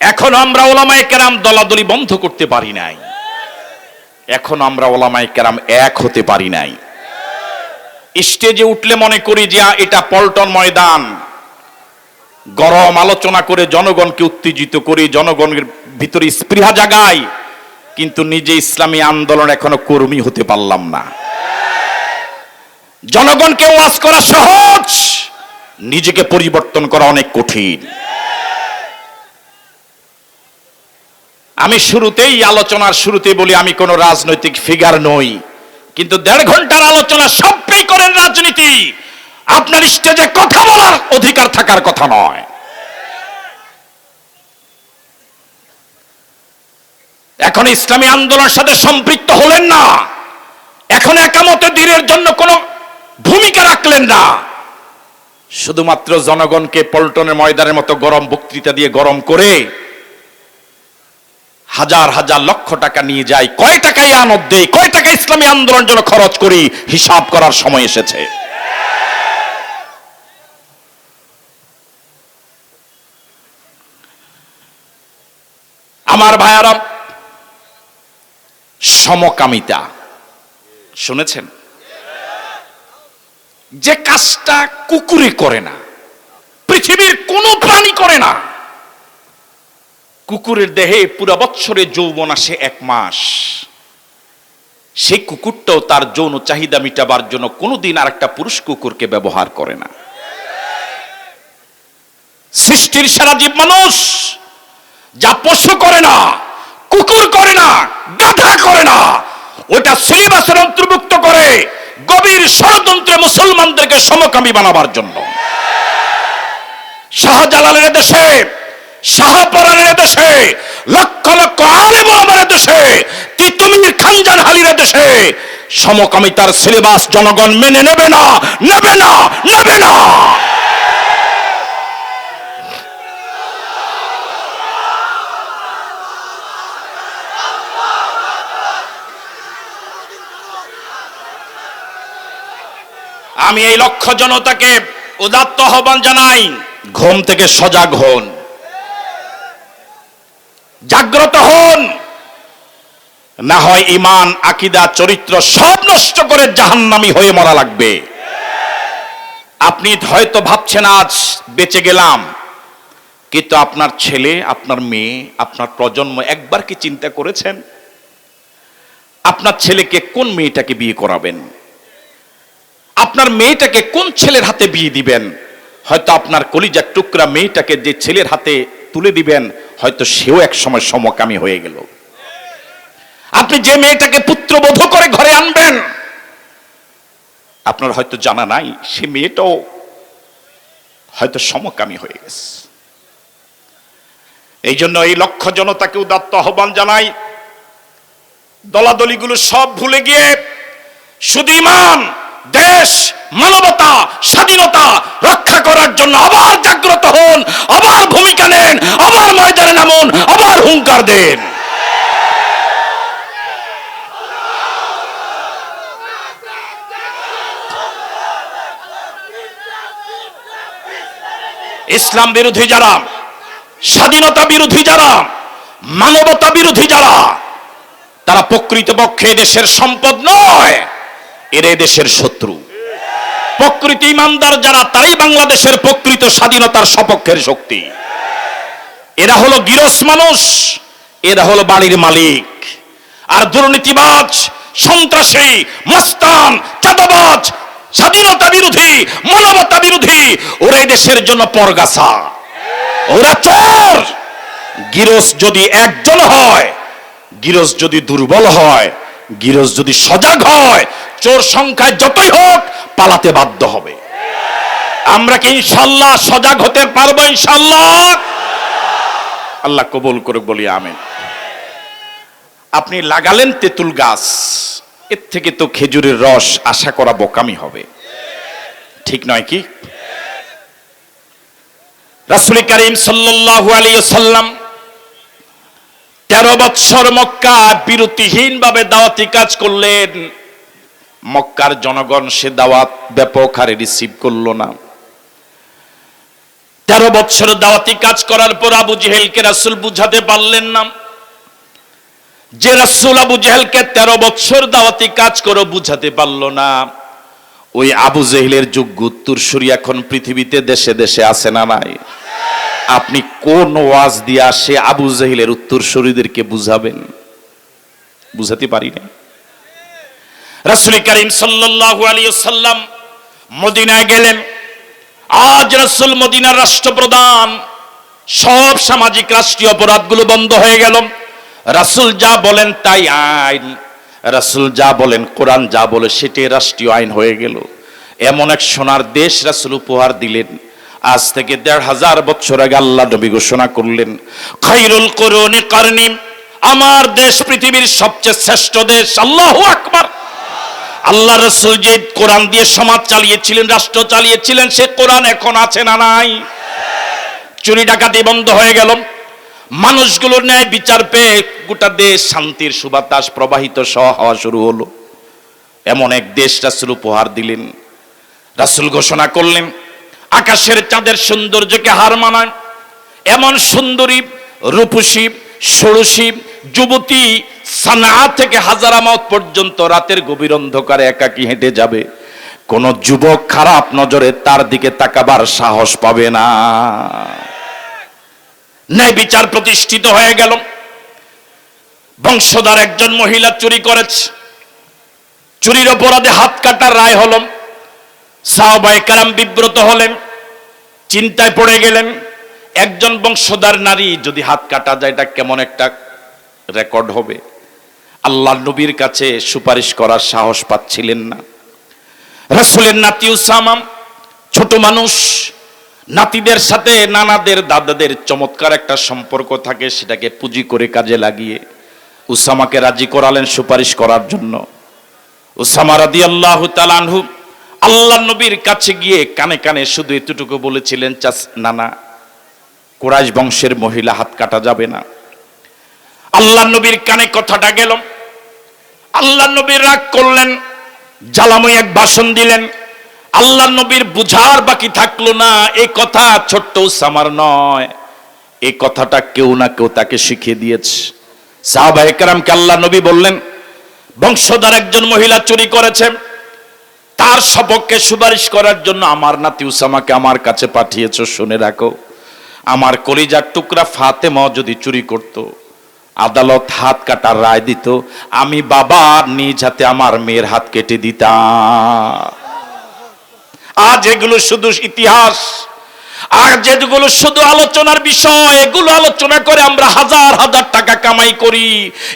এখন আমরা ওলামায়ে কেরাম দলাদলি বন্ধ করতে পারি নাই। এখন আমরা ওলামায়ে কেরাম এক হতে পারি নাই। স্টেজে উঠলে মনে করি যে এটা পল্টন ময়দান। গরম আলোচনা করে জনগণকে উত্তেজিত করি জনগণের ভিতরে স্পৃহা জাগাই, কিন্তু নিজে ইসলামী আন্দোলন এখনও কর্মী হতে পারলাম না। জনগণকে ওয়াজ করা সহজ, নিজেকে পরিবর্তন করা অনেক কঠিন। আমি শুরুতেই আলোচনার শুরুতে বলি, আমি কোনো রাজনৈতিক ফিগার নই। কিন্তু দেড় ঘণ্টার আলোচনা সবই করেন রাজনীতি। আপনার স্টেজে কথা বলার অধিকার থাকার কথা নয়। এখন ইসলামী আন্দোলনের সাথে সম্পৃক্ত হলেন না। এখন একামতে দিনের জন্য কোনো ভূমিকা রাখলেন না। শুধুমাত্র জনগণকে পল্টনের ময়দানের মতো গরম বক্তৃতা দিয়ে গরম করে হাজার হাজার লক্ষ টাকা নিয়ে যাই, কয় টাকায় আনদ দেই, কয় টাকা ইসলামী আন্দোলনের জন্য খরচ করি, হিসাব করার সময় এসেছে। আমার ভাইয়ারা, সমকামিতা। শুনেছেন? যে কাজটা কুকুরে করে না, পৃথিবীর কোনো প্রাণী করে না কুকুরের দেহে পুরা বৎসরে যৌবন আসে এক মাস। সেই কুকুরটাও তার যৌন চাহিদা মিটাবার জন্য কোনোদিন আর একটা পুরুষ কুকুরকে ব্যবহার করে না। সৃষ্টির সারা জীব মানুষ যা পশু করে না, কুকুর করে না, গাধা করে না, ওটা সিলেবাসের অন্তর্ভুক্ত করে গভীর ষড়যন্ত্রে মুসলমানদেরকে সমকামী বানাবার জন্য। শাহজালালের দেশে শাহপরানের দেশে, লক্ষ লক্ষ আলেম ওলামার দেশে, তিতুমির খানজান হালির দেশে সমকামিতার সিলেবাস জনগণ মেনে নেবে না নেবে না নেবে না। আমি এই লক্ষ জনতাকে উদাত্ত আহ্বান জানাই, ঘুম থেকে সজাগ হন। জাগ্রত হন। না হয় ইমান আকিদা, চরিত্র সব নষ্ট করে জাহান্নামি হয়ে মরা লাগবে। আপনি হয়তো ভাবছেন, আজ বেঁচে গেলাম। কিন্তু আপনার ছেলে, আপনার মেয়ে, আপনার প্রজন্ম একবার কি চিন্তা করেছেন? আপনার ছেলেকে কোন মেয়েটাকে বিয়ে করাবেন? আপনার মেয়েটাকে কোন ছেলের হাতে বিয়ে দিবেন? হয়তো আপনার কলিজার টুকরা মেয়েটাকে যে ছেলের হাতে তুলে দিবেন হয়তো সেও এক সময় সমকামী হয়ে গেল। আপনি যে মেয়েটাকে পুত্রবধ করে ঘরে আনবেন, আপনার হয়তো জানা নাই, সে মেয়েটাও হয়তো সমকামী হয়ে গেছে। এই জন্য এই লক্ষ্য জনতাকে উদাত্ত আহ্বান জানাই, দলাদলিগুলো সব ভুলে গিয়ে ইমান, দেশ, মানবতা, স্বাধীনতা রক্ষা করার জন্য আবার জাগ্রত হন, আবার ভূমিকা নেন আবার ময়দানে নামুন আবার দেন ইসলাম বিরোধী যারা, স্বাধীনতা বিরোধী যারা, মানবতা বিরোধী যারা, তারা প্রকৃতপক্ষে দেশের সম্পদ নয়, এর দেশের শত্রু। প্রকৃত ইমানদার যারা, তারাই বাংলাদেশের প্রকৃত স্বাধীনতার সপক্ষের শক্তি। এরা হলো গিরস মানুষ এরা হলো বাড়ির মালিক। আর দুর্নীতিবাজ, সন্ত্রাসী, মস্তান, চাঁদাবাজ, স্বাধীনতা বিরোধী, মানবতা বিরোধী, ওরা দেশের জন্য পরগাছা। ওরা চোর। গিরস যদি একজন হয় গিরস যদি দুর্বল হয় গিরস যদি সজাগ হয়, চোর সংখ্যায় যতই হোক পালাতে বাধ্য হবে। আমরা কি ইনশাল্লাহ সজাগ হতে পারব ইনশাল্লাহ? আল্লাহ কবুল করুক, বলি আমেন। আপনি লাগালেন তেঁতুল গাছ, এর থেকে তো খেজুরের রস আশা করা বোকামি হবে। ঠিক নয় কি? রাসুল করিম সাল্লাল্লাহু আলাইহি সাল্লাম তেরো বৎসর মক্কা বিরতিহীন ভাবে দাওয়াতি কাজ করলেন। মক্কার জনগণ সে দাওয়াত ব্যাপক হারে রিসিভ করল না। তেরো বছর দাওয়াতি কাজ করার পর আবু জেহেলকে রাসুল বুঝাতে পারলেন না। যে রাসুল আবু জেহেলকে তেরো বছর দাওয়াতি কাজ করে বুঝাতে পারল না। ওই আবু জেহেলের যোগ্য উত্তরসূরি এখন পৃথিবীতে দেশে দেশে আছে না নাই? আপনি কোন ওয়াজ দিয়ে আসে আবু জেহেলের উত্তরসূরিদেরকে বুঝাবেন? বুঝাতে পারি না রাসুল করিম সাল্লাল্লাহু আলাইহি সাল্লাম মদিনায় গেলেন। আজ রাসূল মদিনার রাষ্ট্রপ্রধান, সব সামাজিক রাষ্ট্রীয় অপরাধগুলো বন্ধ হয়ে গেল। রাসূল যা বলেন তাই আইন। রাসূল যা বলেন, কোরআন যা বলে সেটাই রাষ্ট্রীয় আইন হয়ে গেল। এমন এক সোনার দেশ রাসূল উপহার দিলেন। আজ থেকে দেড় হাজার বছর আগে আল্লাহ নবী ঘোষণা করলেন, খাইরুল করুনি আমার দেশ পৃথিবীর সবচেয়ে শ্রেষ্ঠ দেশ, আল্লাহু আকবার। আল্লাহ রসুল যে কোরআন দিয়ে সমাজ চালিয়েছিলেন, রাষ্ট্র চালিয়েছিলেন, সে কোরআন এখন আছে না নাই? চুরি ডাকাতি বন্ধ হয়ে গেল। মানুষগুলোর ন্যায় বিচার পেয়ে গোটা দেশ শান্তির সুবাতাস প্রবাহিত সহ হওয়া শুরু হলো। এমন এক দেশ রাসুল উপহার দিলেন, রাসুল ঘোষণা করলেন, আকাশের চাঁদের সৌন্দর্যকে হার মানায়। এমন সুন্দরী, রূপসী, ষোড়শী যুবতী সানা থেকে হাজারামত পর্যন্ত রাতের গভীর অন্ধকারে একাকি হেঁটে যাবে। কোন যুবক খারাপ নজরে তার দিকে তাকাবার সাহস পাবে না। ন্যায় বিচার প্রতিষ্ঠিত হয়ে গেল। বংশধর একজন মহিলা চুরি করেছে। চুরির অপরাধে হাত কাটার রায় হল। সাহবাই কারাম বিব্রত হলেন, চিন্তায় পড়ে গেলেন, একজন বংশধর নারী যদি হাত কাটা যায়, এটা কেমন একটা রেকর্ড হবে? আল্লাহ নবীর কাছে সুপারিশ করার সাহস পাচ্ছিলেন না। রাসুলের নাতি উসামাম ছোট মানুষ নাতিদের সাথে, নানাদের, দাদাদের চমৎকার একটা সম্পর্ক থাকে, সেটাকে পুঁজি করে কাজে লাগিয়ে উসামাকে রাজি করালেন সুপারিশ করার জন্য। উসামা রাদি আল্লাহ তালানহু আল্লাহ নবীর কাছে গিয়ে কানে কানে শুধু এতটুকু বলেছিলেন, চাস, নানা, কোরাইশ বংশের মহিলা, হাত কাটা যাবে না। আল্লাহ নবীর কানে কথাটা গেল। আল্লাহ নবীর রাগ করলেন, জ্বালাময় এক ভাষণ দিলেন। আল্লাহ নবীর বুঝার বাকি থাকল না। এই কথা ছোট্ট সামার নয়। এই কথাটা কেউ না কেউ তাকে শিখিয়ে দিয়েছে। সাহাবা একরামকে আল্লাহ নবী বললেন, বংশধর একজন মহিলা চুরি করেছে। তার সপক্ষে সুপারিশ করার জন্য আমার নাতি উসামাকে আমার কাছে পাঠিয়েছ, শুনে রাখো। আমার কলিজার টুকরা ফাতেমা যদি চুরি করত, আদালত হাত কাটার রায় দিত, আমি বাবা নিজ হাতে আমার মেয়ের হাত কেটে দিতাম। আজ এগুলো শুধু ইতিহাস, আর যেগুলো শুধু আলোচনার বিষয়, এগুলো আলোচনা করে আমরা হাজার হাজার টাকা কামাই করি।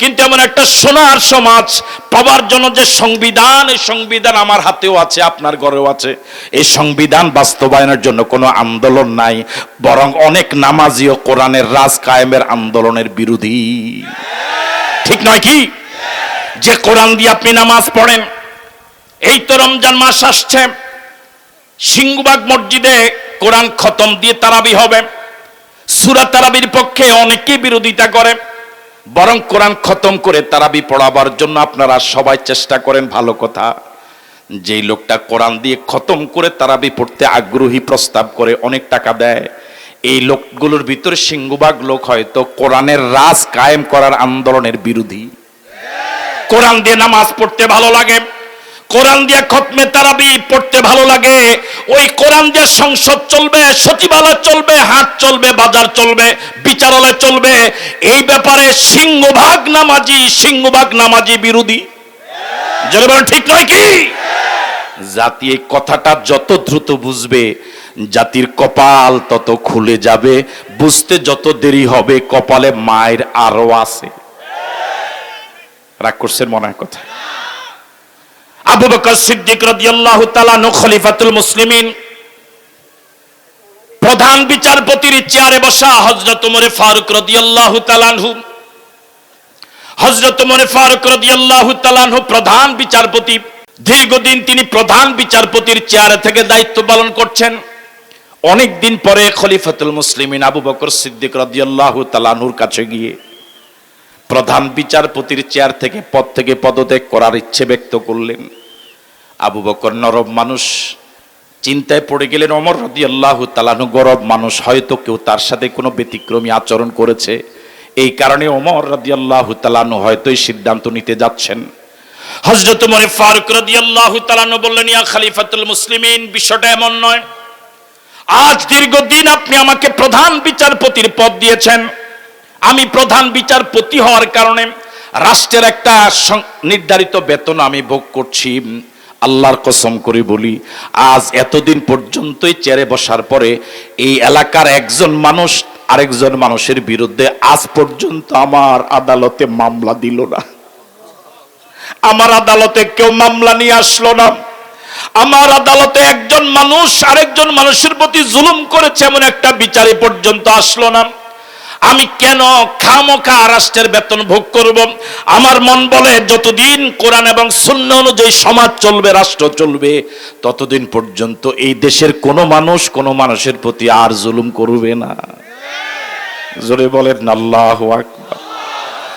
কিন্তু এমন একটা সোনার সমাজ পাওয়ার জন্য যে সংবিধান, এই সংবিধান আমার হাতেও আছে, আপনার ঘরেও আছে। এই সংবিধান বাস্তবায়নের জন্য কোনো আন্দোলন নাই, বরং অনেক নামাজিও কোরআনের রাজ কায়েমের আন্দোলনের বিরোধী। ঠিক নয় কি? যে কোরআন দিয়ে আপনি নামাজ পড়েন, এই তো রমজান মাস আসছে সিংহবাগ মসজিদে কোরআন খতম দিয়ে তারাবি হবে। সুরা তারাবির পক্ষে অনেকেই বিরোধিতা করে, বরং কোরআন খতম করে তারাবি পড়াবার জন্য আপনারা সবাই চেষ্টা করেন, ভালো কথা। যেই লোকটা কোরআন দিয়ে খতম করে তারাবি পড়তে আগ্রহী প্রস্তাব করে অনেক টাকা দেয়, এই লোকগুলোর ভিতরে সিংহবাগ লোক হয়তো কোরআনের রাজ কায়েম করার আন্দোলনের বিরোধী। কোরআন দিয়ে নামাজ পড়তে ভালো লাগে। কোরআন দিয়ে খতমে তারাবি পড়তে ভালো লাগে। ওই কোরআন দিয়ে সংসদ চলবে, সচিবালয় চলবে, হাট চলবে, বাজার চলবে, বিচারালয় চলবে। এই ব্যাপারে সিংহভাগ নামাজি সিংহভাগ নামাজি বিরোধী। বলেন, ঠিক নয় কি? জাতি এই কথাটা যত দ্রুত বুঝবে, জাতির কপাল তত খুলে যাবে। বুঝতে যত দেরি হবে, কপালে মায়ের আরও আছে। রাগ করছেন মনে কথা। আবু বকর সিদ্দিক রাদিয়াল্লাহু তাআলা নু খলিফাতুল মুসলিমিন। প্রধান বিচারপতির চেয়ারে বসা হযরত ওমর ফারুক রাদিয়াল্লাহু তাআলা আনহু। হযরত ওমর ফারুক রাদিয়াল্লাহু তাআলা আনহু প্রধান বিচারপতি। দীর্ঘদিন তিনি প্রধান বিচারপতির চেয়ারে থেকে দায়িত্ব পালন করছেন। অনেক দিন পরে খলিফাতুল মুসলিমিন আবু বকর সিদ্দিক রাদিয়াল্লাহু তাআলা আনহুর কাছে গিয়ে প্রধান বিচারপতির চেয়ার থেকে, পদ থেকে পদত্যাগ করার ইচ্ছে ব্যক্ত করলেন। আবু বকর নরম মানুষ, চিন্তায় পড়ে গেলেন অমর রদি আল্লাহ তালানু গরব মানুষ, হয়তো কেউ তার সাথে কোনো ব্যতিক্রমী আচরণ করেছে। এই কারণে অমর রদি আল্লাহ তালানু হয়তো এই সিদ্ধান্ত নিতে যাচ্ছেন। হজরত মরে ফারুক রদি আল্লাহ তালানু বললেন, ইয়া খালিফাতুল মুসলিমিন, বিষয়টা এমন নয়। আজ দীর্ঘদিন আপনি আমাকে প্রধান বিচারপতির পদ দিয়েছেন। আমি প্রধান বিচারপতি হওয়ার কারণে রাষ্ট্রের একটা নির্ধারিত বেতন আমি ভোগ করছি। আল্লাহর কসম করে বলি, আজ এতদিন পর্যন্তই চেয়ারে বসার পরে এই এলাকার একজন মানুষ, আরেকজন মানুষের বিরুদ্ধে আজ পর্যন্ত আমার আদালতে মামলা দিল না। আমার আদালতে কেউ মামলা নিয়ে আসলো না। আমার আদালতে একজন মানুষ, আরেকজন মানুষের প্রতি জুলুম করেছে এমন একটা বিচারে পর্যন্ত আসলো না। আমি কেন খামোখা রাষ্ট্রের বেতন ভোগ করব? আমার মন বলে যতদিন কোরআন এবং শূন্য অনুযায়ী সমাজ চলবে, রাষ্ট্র চলবে, ততদিন পর্যন্ত এই দেশের কোনো মানুষ কোনো মানুষের প্রতি আর জুলুম করবে না। জোরে বলেন, আল্লাহ আকবার।